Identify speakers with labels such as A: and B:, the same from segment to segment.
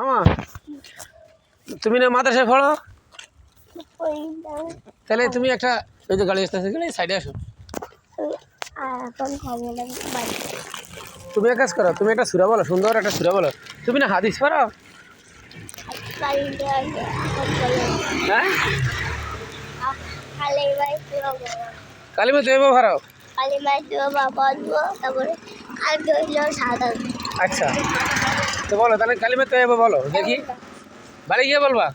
A: মামা, তুমি না মাদ্রাসায় পড়ো। তাহলে তুমি একটা ওই যে গাড়ি আসতেছে গাড়ি সাইডে আসো। তুমি এক কাজ করো, তুমি একটা সুরা বলো, সুন্দর একটা সুরা বলো। তুমি না হাদিস পড়ো? হ্যাঁ?
B: খালি ভাই পুরো
A: কালিমা তুমি
B: বাবা দেবো হইল সাদা
A: আচ্ছা। তো বলো তাহলে কালিমা তো বলো দেখি। বাড়ি গিয়ে বলবা?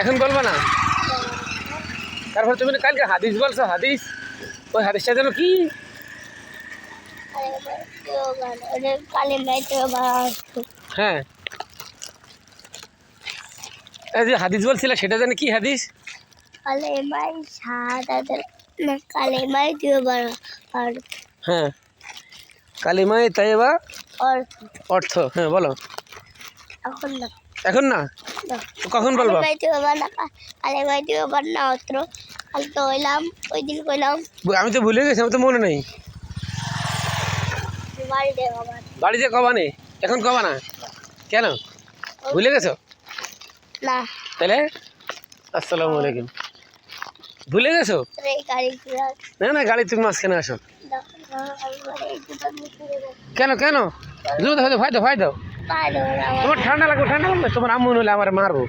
A: এখন বলবা না? তারপর তুমি কালকে হাদিস বলছো হাদিস? ওই হাদিসটা যেন কি? হ্যাঁ। যে হাদিস বলছিলে সেটা জানি কি হাদিস?
B: কালী
A: হ্যাঁ কালিমায় তাইবা
B: আর
A: অর্থ হ্যাঁ বলো।
B: এখন না।
A: এখন না? কখন বলবা?
B: কালী না কালী না অত্র। কালকে হইলাম ওই দিন কইলাম।
A: আমি তো ভুলে গেছি আমার তো মনে নেই। বাড়িতে কবা নেই এখন কবা না? কেন? ভুলে গেছো?
B: না।
A: তাহলে? আসসালামু আলাইকুম। ভুলে গেছো? না না গাড়ি তুমি মাঝখানে আসো। কেন কেন? জুতো হয়তো ভাই দাও ভাই দাও। তোমার ঠান্ডা লাগবে ঠান্ডা লাগবে? তোমার আম্মু হলে আমার মারবো।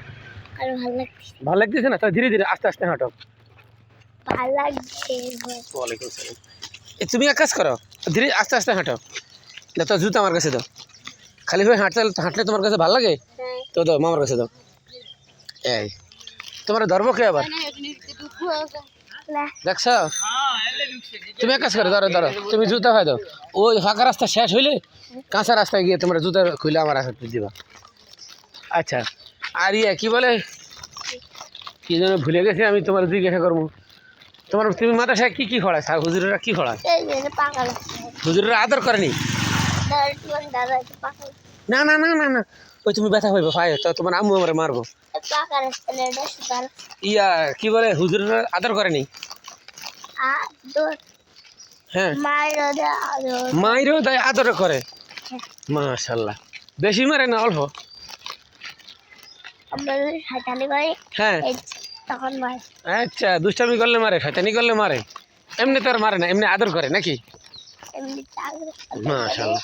B: ভালো
A: লাগতেছে না? তো ধীরে ধীরে আস্তে আস্তে হাঁটো। ওয়ালাইকুম সালাম তুমি এক কাজ করো ধীরে আস্তে আস্তে হাঁটো। না তো জুতো আমার কাছে দাও। খালি ভাবে হাঁটতে হাঁটলে তোমার কাছে ভালো লাগে? তো দাও মামার কাছে দাও। এই তোমার ধরবো কে আবার? দেখছ? তুমি এক কাজ করো, ধরো ধরো, তুমি জুতা হয় দাও ওই ফাঁকা রাস্তা শেষ হইলে কাঁচা রাস্তায় গিয়ে তোমরা জুতা খুলে আমার হাতে দিবা। আচ্ছা আর ইয়ে কি বলে? কি যেন ভুলে গেছি, আমি তোমার জিজ্ঞাসা করব। তোমার তুমি মাদ্রাসায় কি কি খড়ায় স্যার, হুজুরেরা কি খড়ায়
B: এই যে পাকা লাগছে
A: হুজুরেরা আদর করেনি?
B: দাদা তোমার দাদা একটু পাকা
A: না না না না না। ওই তুমি ব্যথা হইবে পায়ে তো তোমার আম্মু আমার মারবো। ইয়া কি বলে হুজুরেরা আদর করেনি? হ্যাঁ। মায়েরও দেয় আদর করে। মাশাল্লাহ। বেশি মারে না অল্প? হ্যাঁ। আচ্ছা দুষ্টামি করলে মারে শয়তানি করলে মারে। এমনি তো আর মারে না এমনি আদর করে নাকি? মাশাল্লাহ।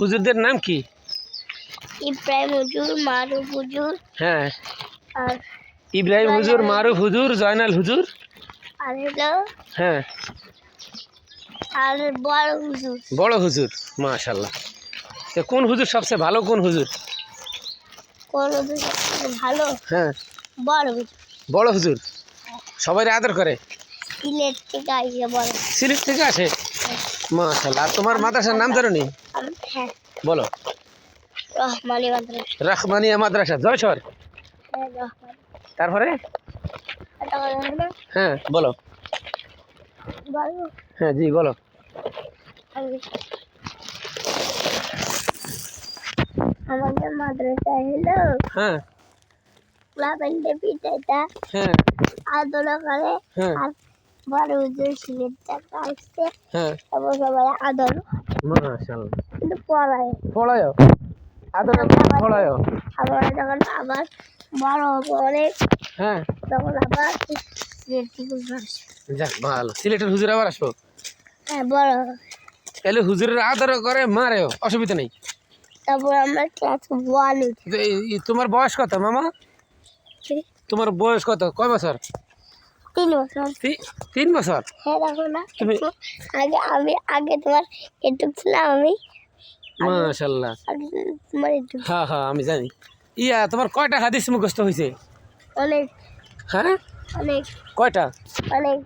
A: হুজুরদের নাম কি?
B: ইব্রাহিম হুজুর মারুফ হুজুর
A: হ্যাঁ।
B: আর
A: ইব্রাহিম হুজুর মারুফ হুজুর জয়নাল হুজুর।
B: আর হলো
A: হ্যাঁ।
B: আর বড় হুজুর।
A: বড় হুজুর মাশাল্লাহ তো কোন হুজুর সবচেয়ে ভালো কোন হুজুর?
B: কোন হুজুর সবথেকে ভালো?
A: হ্যাঁ।
B: বড় হুজুর।
A: বড় হুজুর। সবাই আদর করে।
B: সিলেট থেকে আইসে বড়
A: সিলেট থেকে আসে? মাশাল্লাহ আর তোমার মাদ্রাসার নাম জানো নি?
B: হ্যাঁ।
A: বলো। রাহমানিয়া মাদ্রাসা। জয়সর।
B: হ্যাঁ
A: তারপরে? হ্যাঁ বলো। হ্যাঁ জি বলো।
B: আমাদের মাদ্রাসা হলো
A: হ্যাঁ।
B: ক্লাবেন্টে পিঠাটা
A: হ্যাঁ।
B: আদর করে।
A: হ্যাঁ।
B: আর বড় হুজুর সিলেট থেকে আসছে।
A: হ্যাঁ।
B: তারপর সবাই আদর।
A: মাশাল্লাহ
B: কিন্তু পড়ায়।
A: পড়ায় আদর পড়ায়
B: আবার যখন আবার বড় হবে অনেক
A: হ্যাঁ।
B: তখন আবার সিলেট
A: যাক ভালো। সিলেটের হুজুর আবার আসব?
B: হ্যাঁ বড়। হবে।
A: তাহলে হুজুরের আদর করে মারেও অসুবিধা নেই।
B: তারপর আমরা ক্লাস ওয়ান
A: তোমার বয়স কত মামা? তোমার বয়স কত? কয় বছর?
B: তিন বছর।
A: তিন বছর?
B: হ্যাঁ দেখো না
A: তুমি-
B: আগে আমি আগে তোমার একটু ছিলাম আমি।
A: মাশাল্লাহ হ্যাঁ হ্যাঁ আমি জানি। ইয়া তোমার কয়টা হাদিস মুখস্থ হয়েছে
B: অনেক।
A: হ্যাঁ?
B: অনেক।
A: কয়টা?
B: অনেক।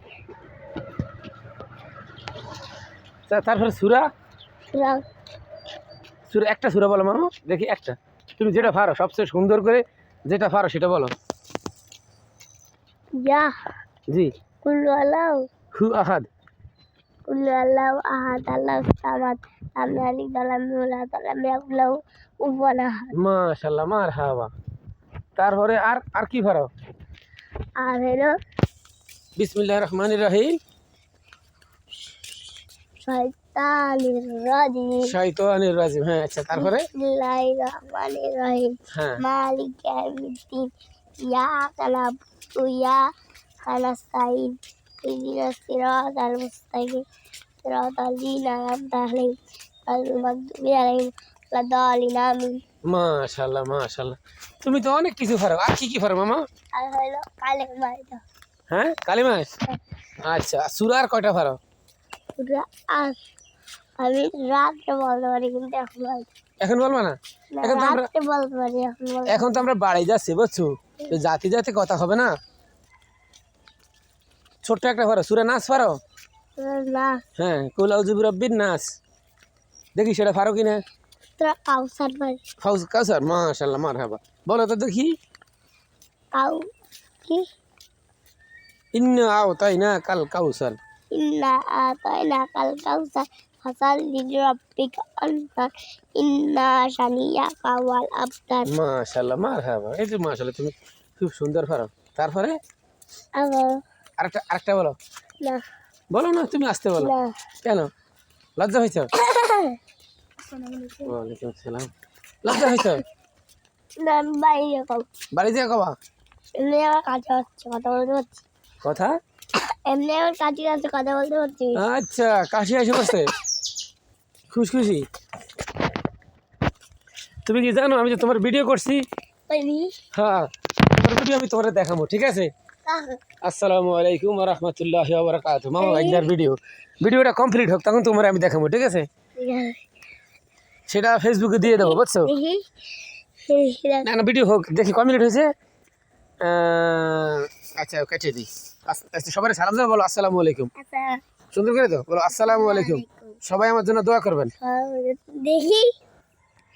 A: তারপরে সুরা? সুরা। একটা সুরা বলো মামা দেখি একটা। তুমি যেটা পারো সবচেয়ে সুন্দর করে যেটা পারো সেটা বলো।
B: যা।
A: জি।
B: কুল্লু আল্লাহ
A: হু আহাদ।
B: আল্লাহ আহাদ আল্লাহ সামাদ আমি আলি দালাম মুলা তালাম ইয়াকুলাউ উপনা
A: মাশাল্লাহ মার হাওয়া তারপরে আর আর কি পারো
B: আর হলো
A: বিসমিল্লাহ রহমান রহিম।
B: ছয় শাইতানির রাজিম।
A: শয়তানির রাজিম হ্যাঁ আচ্ছা তারপরে?
B: বিসমিল্লাহির রহমানির রহিম।
A: হ্যাঁ।
B: মালিক ইয়াউমিদ্দিন ইয়াকা নাবুদু ওয়া ইয়াকা নাস্তাইন ইহদিনাস সিরাতাল মুস্তাকিম।
A: মাশাআল্লাহ মাশাআল্লাহ। তুমি তো অনেক কিছু পারো আর কি কি পারো মামা?
B: আর হলো কালেমা এটা
A: হ্যাঁ আচ্ছা সুরার কয়টা পারো
B: আর আমি রাত্রে বলতে পারি কিন্তু এখন
A: এখন বলবা না এখন তো আমরা
B: বলতে পারি এখন
A: তো আমরা বাড়ি যাচ্ছি বুঝছ? তো জাতি জাতি কথা হবে না? ছোট্ট একটা পারো সুরা নাচ পারো হ্যাঁ কুল আউজুবি রব্বির নাচ দেখি সেটা পারো কিনা।
B: কাউসার পারি
A: ফাউজ কাউসার মাশাআল্লাহ মারহাবা। বলো তো দেখি।
B: কাউ কি?
A: ইন্ন আও তাই না কাল কাউসার।
B: ইন্না আতাইনা কাল কাউসার। ফাসাল লিরাব্বিকা আনসার ইন্না শানিয়াকা ওয়াল আবতার
A: মাশাআল্লাহ মারহাবা। এই যে মাশাআল্লাহ তুমি খুব সুন্দর পারো তারপরে? আরেকটা আরেকটা বলো।
B: না।
A: বলো না তুমি আসতে বলো। কেন? লজ্জা হয়েছে? ওয়ালাইকুম আসসালাম। লজ্জা হয়েছে? বাড়ি থেকে কবা।
B: এমনি আমার হচ্ছে কথা বলতে পারছি।
A: কথা?
B: এমনি আমার কাছে আছে কথা বলতে পারছি।
A: আচ্ছা কাশি আসে বসতে খুশ খুশি। তুমি কি জানো আমি যে তোমার ভিডিও করছি? হ্যাঁ তোমার ভিডিও আমি তোমার দেখাবো ঠিক আছে? আসসালামু আলাইকুম রহমতুল্লাহ বারকাত মামা ভাইজার ভিডিও ভিডিওটা কমপ্লিট হোক তখন তোমার আমি দেখাবো ঠিক আছে? সেটা ফেসবুকে দিয়ে দেবো বুঝছ? না না ভিডিও হোক দেখি ক মিনিট হয়েছে? আচ্ছা কেটে দিই। আচ্ছা সবাই সালাম দাও বলো আসসালামু আলাইকুম।
B: আচ্ছা।
A: সুন্দর করে তো বলো আসসালামু আলাইকুম। সবাই আমার জন্য দোয়া করবেন।
B: দেখি।